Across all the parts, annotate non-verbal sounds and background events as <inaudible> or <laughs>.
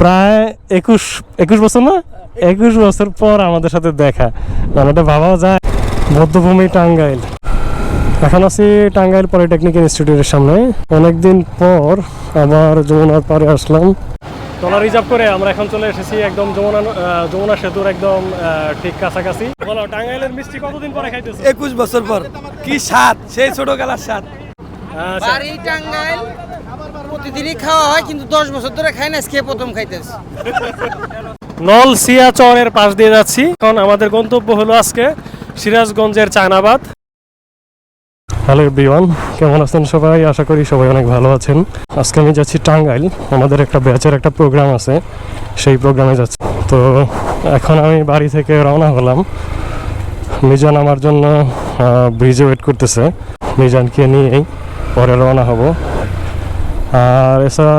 প্রায় একুশ একুশ বছর না? একুশ বছর পর আমাদের সাথে দেখা। মানে এটা ভাবাও যায়। মধ্যভূমি টাঙ্গাইল। এখন আছি টাঙ্গাইল পলিটেকনিক ইনস্টিটিউটের সামনে। অনেকদিন পর আবার যমুনার পারে আসলাম। টলা রিজার্ভ করে আমরা এখন চলে এসেছি একদম যমুনা যমুনা সেতুর একদম ঠিক কাছাকাছি। বলো টাঙ্গাইলের মিষ্টি কতদিন পরে খাইতেছো? একুশ বছর পর। কি স্বাদ সেই ছোট গেলার স্বাদ। বাড়ি টাঙ্গাইল প্রতিদিনই খাওয়া হয় কিন্তু দশ বছর ধরে খাই না আজকে প্রথম খাইতেছি। নল সিয়া চরের পাশ দিয়ে যাচ্ছি। এখন আমাদের গন্তব্য হলো আজকে সিরাজগঞ্জের চায়নাবাদ। হ্যালো এভরিওয়ান কেমন আছেন সবাই? আশা করি সবাই অনেক ভালো আছেন। আজকে আমি যাচ্ছি টাঙ্গাইল। আমাদের একটা ব্যাচের একটা প্রোগ্রাম আছে। সেই প্রোগ্রামে যাচ্ছি। তো এখন আমি বাড়ি থেকে রওনা হলাম। মিজান আমার জন্য ব্রিজে ওয়েট করতেছে। মিজানকে নিয়েই। পরে রওনা হব। আর এছাড়া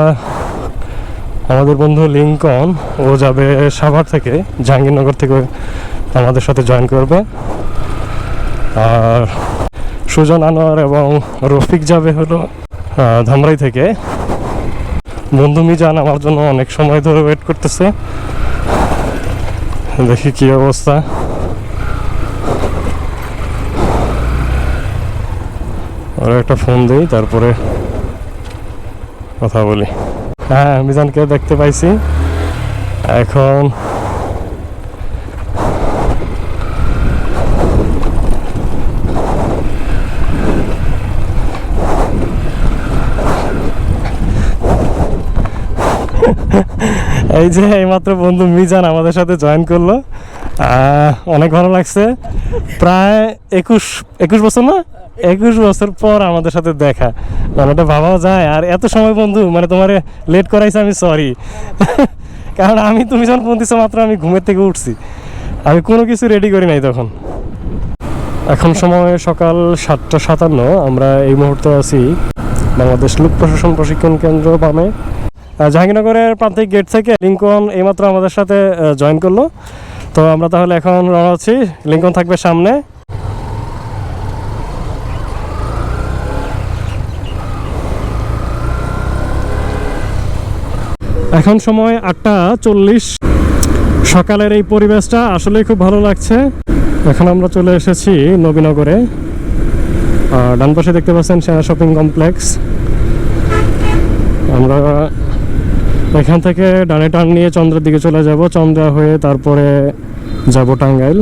আমাদের বন্ধু লিঙ্কন, ও যাবে সাভার থেকে, জাহাঙ্গীরনগর থেকে আমাদের সাথে জয়েন করবে। আর সুজন আনোয়ার এবং রফিক যাবে হলো ধামরাই থেকে। বন্ধু মিজান আমার জন্য অনেক সময় ধরে ওয়েট করতেছে। দেখি কি অবস্থা। ওরা একটা ফোন দিই, তারপরে কথা বলি। হ্যাঁ মিজানকে দেখতে পাইছি। এখন এই যে এইমাত্র বন্ধু মিজান আমাদের সাথে জয়েন করল। অনেক ভালো লাগছে। প্রায় একুশ একুশ বছর না? একুশ বছর পর আমাদের সাথে দেখা। মানে এটা ভাবাও যায়। আর এত সময় বন্ধু মানে তোমার লেট করাইছে আমি সরি <laughs> কারণ আমি, তুমি যখন ফোন দিছো মাত্র আমি ঘুমের থেকে উঠছি। আমি কোনো কিছু রেডি করি নাই তখন। এখন সময় সকাল সাতটা সাতান্ন। আমরা এই মুহূর্তে আছি বাংলাদেশ লোক প্রশাসন প্রশিক্ষণ কেন্দ্র বামে। জাহাঙ্গীরনগরের প্রান্তিক গেট থেকে লিঙ্কন এইমাত্র আমাদের সাথে জয়েন করল। তো আমরা তাহলে এখন রওনা হচ্ছি। লিঙ্কন থাকবে সামনে। এখন সময় আটটা চল্লিশ। সকালের এই পরিবেশটা আসলেই খুব ভালো লাগছে। এখন আমরা চলে এসেছি নবীনগরে। ডান পাশে দেখতে পাচ্ছেন সেনা শপিং কমপ্লেক্স। আমরা এখান থেকে ডানে টান নিয়ে চন্দ্রের দিকে চলে যাব, চন্দ্রা হয়ে তারপরে যাব টাঙ্গাইল।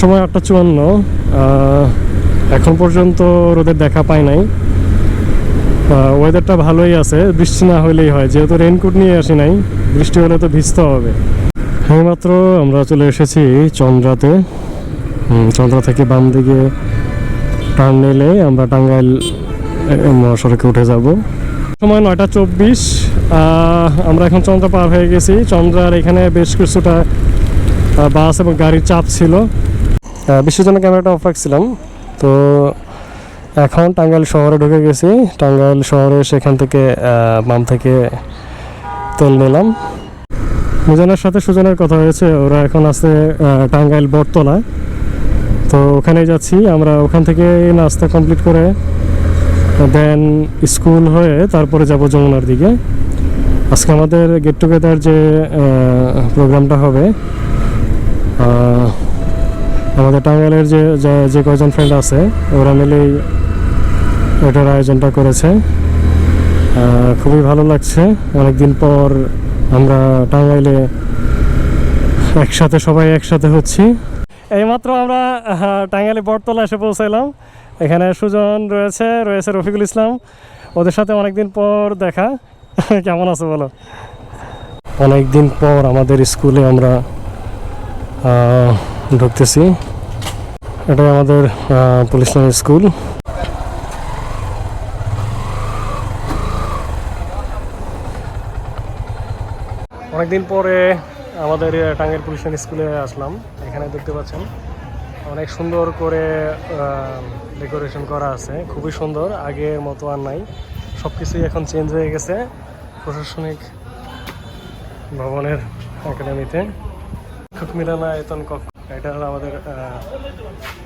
সময় আটটা চুয়ান্ন এখন পর্যন্ত রোদের দেখা পাই নাই। ওয়েদারটা ভালোই আছে, বৃষ্টি না হলেই হয়, যেহেতু রেনকোট নিয়ে আসি নাই, বৃষ্টি হলে তো ভিজতে হবে। এইমাত্র আমরা চলে এসেছি চন্দ্রাতে। চন্দ্রা থেকে বাম দিকে টার্ন নিলে আমরা টাঙ্গাইল মহাসড়কে উঠে যাব। সময় নয়টা চব্বিশ আমরা এখন চন্দ্রা পার হয়ে গেছি। চন্দ্রার এখানে বেশ কিছুটা বাস এবং গাড়ির চাপ ছিল। বিশ্বের জন্য ক্যামেরাটা অফ রাখছিলাম। তো এখন টাঙ্গাইল শহরে ঢুকে গেছি। টাঙ্গাইল শহরে সেখান থেকে বাম থেকে তেল নিলাম। মিজানের সাথে সুজনের কথা হয়েছে। ওরা এখন আছে টাঙ্গাইল বটতলা তো ওখানে যাচ্ছি। আমরা ওখান থেকে নাস্তা কমপ্লিট করে দেন স্কুল হয়ে তারপরে যাব যমুনার দিকে। আজকে আমাদের গেট টুগেদার যে প্রোগ্রামটা হবে আমাদের টাঙ্গাইলের যে, যে- যে কয়জন ফ্রেন্ড আছে, ওরা মিলেই এটার আয়োজনটা করেছে। খুবই ভালো লাগছে। অনেকদিন পর আমরা টাঙ্গাইলে একসাথে, সবাই একসাথে হচ্ছি। এইমাত্র আমরা টাঙ্গালি বটতলা এসে পৌঁছাইলাম। এখানে সুজন রয়েছে রয়েছে রফিকুল ইসলাম। ওদের সাথে অনেকদিন পর দেখা। <laughs> কেমন আছো বলো? অনেকদিন পর আমাদের স্কুলে আমরা ঢুকতেছি। এটা আমাদের পুলিশ লাইন স্কুল। অনেকদিন পরে আমাদের টাঙ্গের পুলিশ স্কুলে আসলাম। এখানে দেখতে পাচ্ছেন অনেক সুন্দর করে ডেকোরেশন করা আছে। খুবই সুন্দর, আগের মতো আর নাই। সব কিছুই এখন চেঞ্জ হয়ে গেছে প্রশাসনিক ভবনের একাডেমিতে। শিক্ষক মিলনায়তন কক্ষ, এটা হলো আমাদের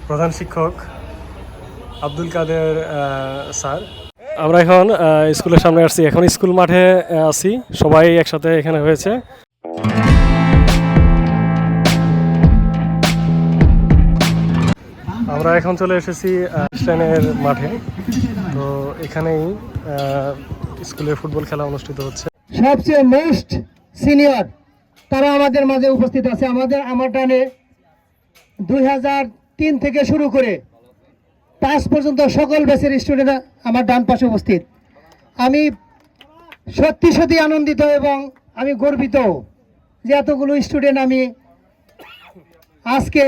প্রধান শিক্ষক আব্দুল কাদের স্যার। আমরা এখন স্কুলের সামনে আসছি। এখন স্কুল মাঠে আছি। সবাই একসাথে এখানে হয়েছে। আমরা এখন চলে এসেছি স্ট্যানের মাঠে। তো এখানেই আহ, স্কুলের ফুটবল খেলা অনুষ্ঠিত হচ্ছে। সবচেয়ে মোস্ট সিনিয়র তারা আমাদের মাঝে উপস্থিত আছে। আমাদের আমার টানে দুই থেকে শুরু করে পাঁচ পর্যন্ত সকল ব্যাচের স্টুডেন্ট আমার ডান পাশে উপস্থিত। আমি সত্যি সত্যি আনন্দিত এবং আমি গর্বিত যে এতগুলো স্টুডেন্ট আমি আজকে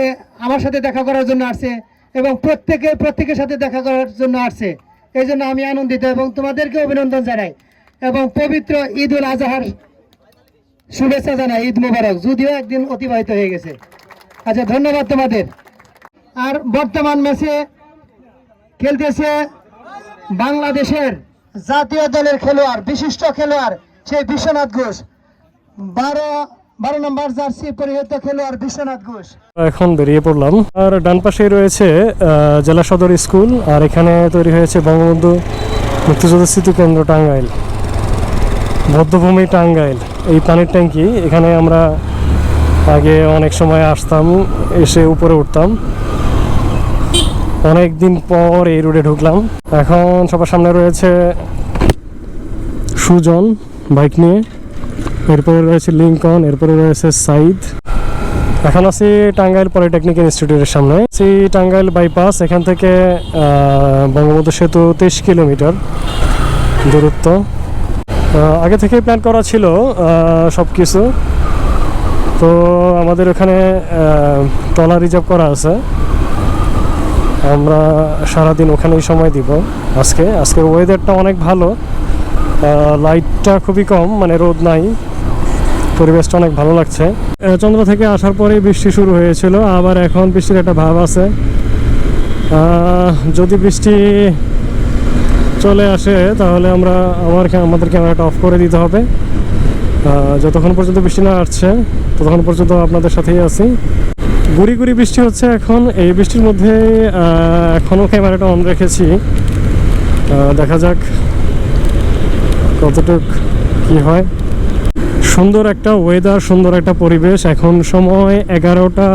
আমার সাথে দেখা করার জন্য আসছে। এবং প্রত্যেকে প্রত্যেকের সাথে দেখা করার জন্য আসছে। এই জন্য আমি আনন্দিত এবং তোমাদেরকে অভিনন্দন জানাই। এবং পবিত্র ঈদ উল আজহার শুভেচ্ছা জানাই, ঈদ মুবারক। যদিও একদিন অতিবাহিত হয়ে গেছে। আচ্ছা ধন্যবাদ তোমাদের। আর বর্তমান ম্যাচে খেলতেছে বাংলাদেশের জাতীয় দলের খেলোয়াড়, বিশিষ্ট খেলোয়াড় সেই বিশ্বনাথ ঘোষ। বারো এখন বেরিয়ে পড়লাম। আর ডান পাশেই রয়েছে জেলা সদর স্কুল, আর এখানে তৈরি হয়েছে বঙ্গবন্ধু মুক্তিযুদ্ধ স্মৃতি কেন্দ্র টাঙ্গাইল। বদ্ধভূমি টাঙ্গাইল, এই পানির ট্যাঙ্কি। এখানে আমরা আগে অনেক সময় আসতাম, এসে উপরে উঠতাম। অনেক দিন পর এই রোডে ঢুকলাম। এখন সবার সামনে রয়েছে সুজন বাইক নিয়ে। এরপরে রয়েছে লিঙ্কন, এরপরে রয়েছে সাইদ। এখন আছি টাঙ্গাইল পলিটেকনিক ইনস্টিটিউটের সামনে। আছি টাঙ্গাইল বাইপাস, এখান থেকে বঙ্গবন্ধু সেতু তেইশ কিলোমিটার দূরত্ব। আগে থেকে প্ল্যান করা ছিল সব কিছু তো আমাদের ওখানে ট্রলার রিজার্ভ করা আছে। আমরা সারাদিন ওখানেই সময় দিব আজকে। আজকে ওয়েদারটা অনেক ভালো। লাইটটা খুবই কম মানে রোদ নাই। পরিবেশটা অনেক ভালো লাগছে। চন্দ্র থেকে আসার পরেই বৃষ্টি শুরু হয়েছিল, আবার এখন বৃষ্টির একটা ভাব আছে। যদি বৃষ্টি চলে আসে, তাহলে আমরা ক্যা- আমাদের ক্যামেরাটা অফ করে দিতে হবে। যতক্ষণ পর্যন্ত বৃষ্টি না আসছে, ততক্ষণ পর্যন্ত আপনাদের সাথেই আছি। গুড়ি গুড়ি বৃষ্টি হচ্ছে এখন। এই বৃষ্টির মধ্যে এখনও ক্যামেরাটা অন রেখেছি। দেখা যাক কতটুক কি হয়। সুন্দর একটা ওয়েদার সুন্দর একটা পরিবেশ। এখন সময় এগারোটা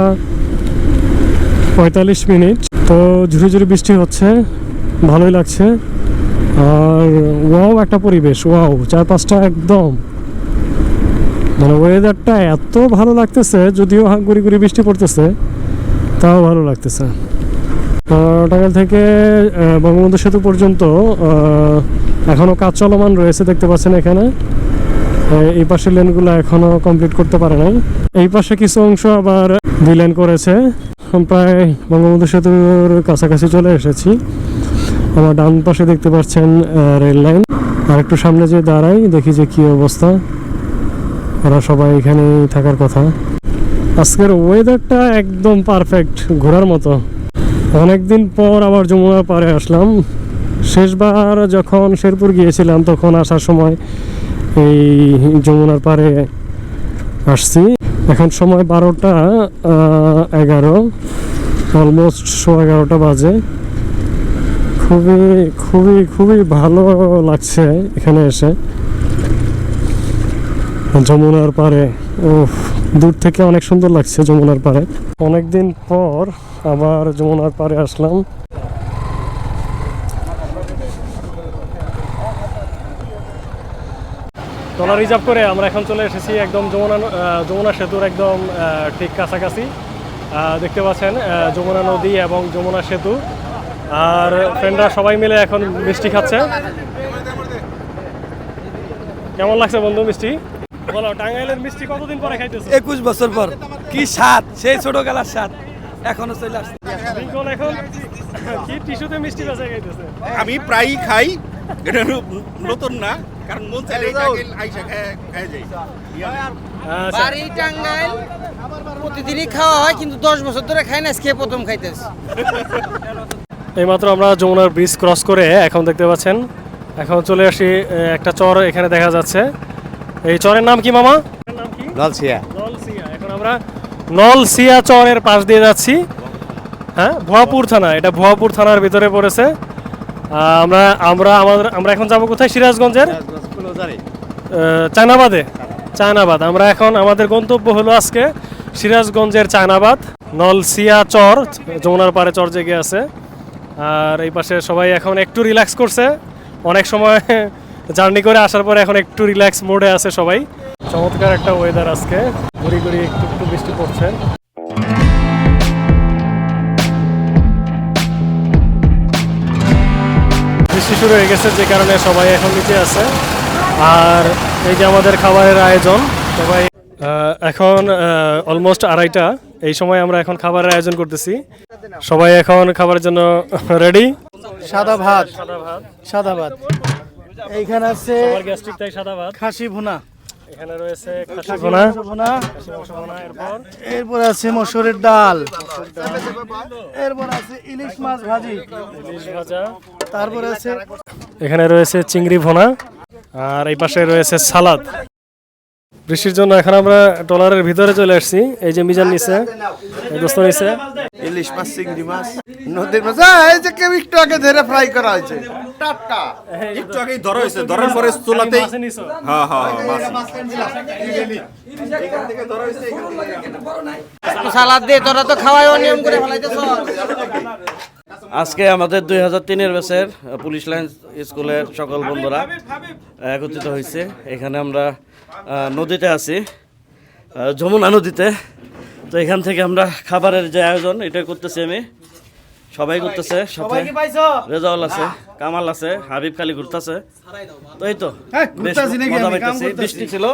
পঁয়তাল্লিশ মিনিট। তো ঝুড়ি ঝুড়ি বৃষ্টি হচ্ছে, ভালোই লাগছে। আর ওয়াও একটা পরিবেশ ওয়াও চারপাশটা একদম। মানে ওয়েদারটা এত ভালো লাগতেছে, যদিও গুড়ি গুড়ি বৃষ্টি পড়তেছে, তাও ভালো লাগতেছে। টাঙ্গাইল থেকে বঙ্গবন্ধু সেতু পর্যন্ত এখনও কাজ চলমান রয়েছে, দেখতে পাচ্ছেন এখানে। এই- পাশের লেনগুলো এখনও কমপ্লিট করতে পারে নাই। এই পাশে কিছু অংশ আবার দুই লেন করেছে প্রায় বঙ্গবন্ধু সেতুর কাছাকাছি চলে এসেছি। আমার ডান পাশে দেখতে পাচ্ছেন রেল লাইন। আর একটু সামনে যে দাঁড়াই, দেখি যে কি অবস্থা। ওরা সবাই এখানেই থাকার কথা। আজকের ওয়েদারটা একদম পারফেক্ট ঘোরার মতো। অনেকদিন পর আবার যমুনার পাড়ে আসলাম। শেষবার যখন শেরপুর গিয়েছিলাম, তখন আসার সময় এই যমুনার পাড়ে আসছি। এখন সময় বারোটা এগারো অলমোস্ট শো এগারোটা বাজে। খুবই খুবই খুবই ভালো লাগছে এখানে এসে। যমুনার পাড়ে ও দূর থেকে অনেক সুন্দর লাগছে যমুনার পাড়ে। অনেকদিন পর আবার যমুনার পাড়ে আসলাম। ট্রলার রিজার্ভ করে আমরা এখন চলে এসেছি একদম যমুনা যমুনা সেতুর একদম ঠিক কাছাকাছি। দেখতে পাচ্ছেন যমুনা নদী এবং যমুনা সেতু। আর ফ্রেন্ডরা সবাই মিলে এখন মিষ্টি খাচ্ছে। কেমন লাগছে বন্ধু মিষ্টি? বলো টাঙ্গাইলের মিষ্টি কতদিন পরে খাইতেছো? একুশ বছর পর। কি স্বাদ সেই ছোট গেলার স্বাদ। এখনও চলে আসছে। এখন কি টিস্যুতে মিষ্টি বেঁচে খাইতেছে? আমি প্রায়ই খাই এটা নতুন না। কারণ মন চাইলে এটা আগে আইসা খায় যাই আচ্ছা। বাড়ি টাঙ্গাইল প্রতিদিনই খাওয়া হয় কিন্তু দশ বছর ধরে খাই না আজকে প্রথম খাইতেছি। এইমাত্র আমরা যমুনার ব্রিজ ক্রস করে এখন দেখতে পাচ্ছেন এখন চলে আসি একটা চর এখানে দেখা যাচ্ছে। এই চরের নাম কি মামা? কি এখন আমরা নলসিয়া চরের পাশ দিয়ে যাচ্ছি। হ্যাঁ ভুয়াপুর থানা এটা ভুয়াপুর থানার ভিতরে পড়েছে। আমরা আমরা আমাদের আমরা এখন যাব কোথায়? সিরাজগঞ্জের? চায়নাবাদে। চায়নাবাদ। আমরা এখন আমাদের গন্তব্য হলো আজকে সিরাজগঞ্জের চায়নাবাদ নলসিয়া চর যমুনার পাড়ে চর জেগে আছে। আর এই পাশে সবাই এখন একটু রিল্যাক্স করছে। অনেক সময় <laughs> জার্নি করে আসার পরে এখন একটু রিল্যাক্স মোডে আছে সবাই। চমৎকার একটা ওয়েদার আজকে। ঘুরি ঘুরি একটু একটু বৃষ্টি পড়ছে। বৃষ্টি শুরু হয়ে গেছে যে কারণে সবাই এখন নিচে আছে। আর এই যে আমাদের খাবারের আয়োজন সবাই এখন অলমোস্ট আড়াইটা। এই সময় আমরা এখন খাবারের আয়োজন করতেছি। সবাই এখন খাবারের জন্য রেডি সাদা ভাত। সাদা ভাত। সাদা ভাত। এইখানে আছে সাদা ভাত। খাসি ভুনা। এখানে রয়েছে খাসি ভুনা। এরপর? এরপর আছে মসুরের ডাল। এরপর আছে ইলিশ মাছ ভাজি। ইলিশ ভাজা। তারপরে আছে এখানে রয়েছে চিংড়ি ভোনা আর এই পাশে রয়েছে সালাদ। বৃষ্টির জন্য এখন আমরা ট্রলারের ভিতরে চলে আসছি। এই যে মিজান নিচে দোস্ত নিচে ইলিশ মাছ চিংড়ি মাছ নদীর মাছ। এই যে কেউ একটু আগে ধরে ফ্রাই করা হয়েছে। টাটকা। একটু আগেই ধরা হয়েছে। ধরার পরে চুলাতেই হ্যাঁ হ্যাঁ হ্যাঁ, মাছ। সালাদ দিয়ে তোরা তো খাওয়াই অনিয়ম করে ফেলাইতেছ। আজকে আমাদের দুই হাজার তিনের ব্যাচের পুলিশ লাইন স্কুলের সকল বন্ধুরা একত্রিত হয়েছে। এখানে আমরা আহ, নদীতে আছি। যমুনা নদীতে। তো এখান থেকে আমরা খাবারের যে আয়োজন এটা করতেছি আমি। সবাই করতেছে সাথে রেজাউল আছে কামাল আছে হাবিব খালি ঘুরতেছে। তো এই তো মজা পাইতেছি। বৃষ্টি ছিল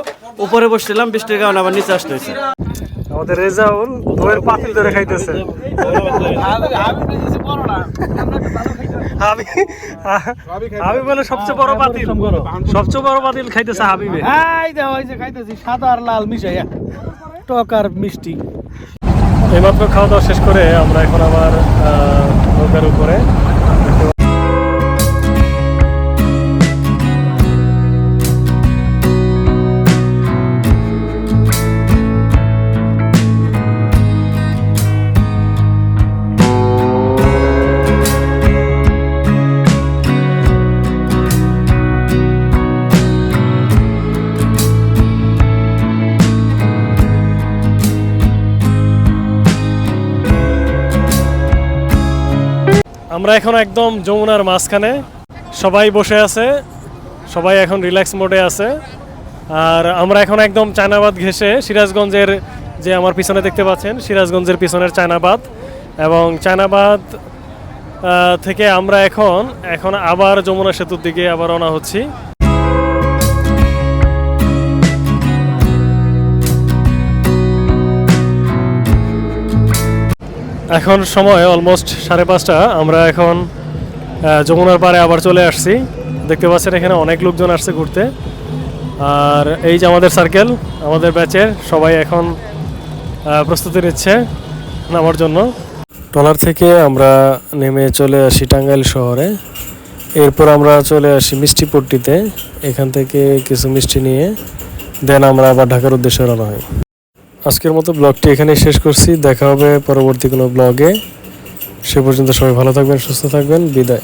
উপরে বসছিলাম বৃষ্টির কারণে আবার নিচে আসতে হয়েছে। আমাদের রেজাউল দইয়ের পাতিল ধরে খাইতেছে। হাবি বলে সবচেয়ে বড় পাতিল। সবচেয়ে বড় পাতিল খাইতেছে হাবিবে। এই যে খাইতেছি সাদা আর লাল মিশাইয়া। টক আর মিষ্টি। এইমাত্র খাওয়া দাওয়া শেষ করে আমরা এখন আবার নৌকার উপরে আমরা এখন একদম যমুনার মাঝখানে। সবাই বসে আছে, সবাই এখন রিল্যাক্স মোডে আছে। আর আমরা এখন একদম চায়নাবাদ ঘেসে সিরাজগঞ্জের যে আমার পিছনে দেখতে পাচ্ছেন, সিরাজগঞ্জের পিছনের চায়নাবাদ। এবং চায়নাবাদ থেকে আমরা এখন এখন আবার যমুনা সেতুর দিকে আবার রওনা হচ্ছি। এখন সময় অলমোস্ট সাড়ে পাঁচটা। আমরা এখন যমুনার পাড়ে আবার চলে আসছি। দেখতে পাচ্ছেন এখানে অনেক লোকজন আসছে ঘুরতে। আর এই যে আমাদের সার্কেল আমাদের ব্যাচের সবাই এখন প্রস্তুতি নিচ্ছে নামার জন্য। ট্রলার থেকে আমরা নেমে চলে আসি টাঙ্গাইল শহরে। এরপর আমরা চলে আসি মিষ্টিপট্টিতে। এখান থেকে কিছু মিষ্টি নিয়ে, দেন আমরা আবার ঢাকার উদ্দেশ্যে রওনা হই। আজকের মতো ব্লগটি এখানে শেষ করছি। দেখা হবে পরবর্তী কোনো ব্লগে। সে পর্যন্ত সবাই ভালো থাকবেন, সুস্থ থাকবেন। বিদায়।